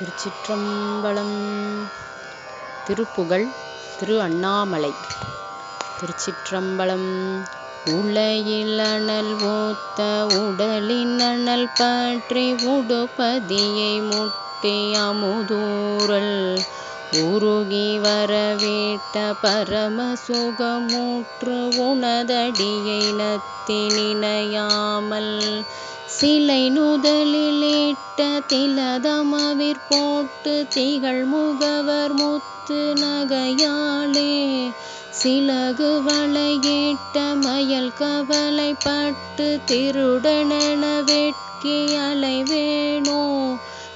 திருச்சிற்றம்பலம். திருப்புகழ் திரு அண்ணாமலை. திருச்சிற்றம்பலம். உலையில் அனல் ஓத்த உடலின் அனல் பற்றி உடுப்பதியை முட்டி அமுதூரல் உருகி வரவேட்ட பரம சுகமூற்று உனதடியை நத்தினினையாமல் சிலை நுதலிலிட்ட திலதமவிற் போட்டு திகழ் முகவர் முத்து நகையாளே சிலகு வளையிட்ட மயல் கவலைப்பட்டு திருடனென வெட்கி அலைவேணோ.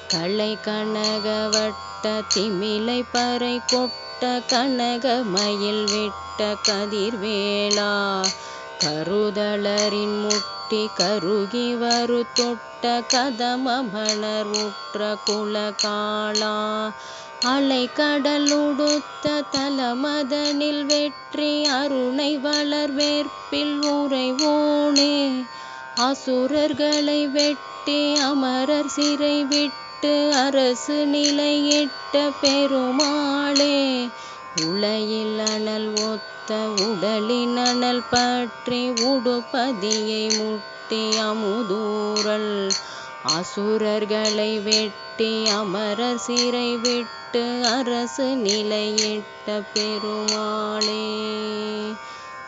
களை கனகவட்ட திமிலை பறை கொட்ட கனக மயில் விட்ட கதிர்வேளா கருதளரின் முட்டி கருகி வரு தொட்ட கதம மலர் உற்ற குலகாளா. அலை கடல் உடுத்த தலமதனில் வெற்றி அருணை வளர் வேற்பில் உறைவோனே அசுரர்களை வெட்டி அமரர் சிறை விட்டு அரசு நிலையிட்ட பெருமாளே. உளையில் அனல் ஒத்த உடலின் அனல் பற்றி உடுப்பதியை முட்டி அமுதூரல் அசுரர்களை வெட்டி அமரர் சிறை விட்டு அரசு நிலையிட்ட பெருமாளே.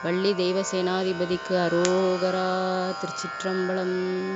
வள்ளி தெய்வ சேனாதிபதிக்கு அரோகரா திருச்சிற்றம்பலம்.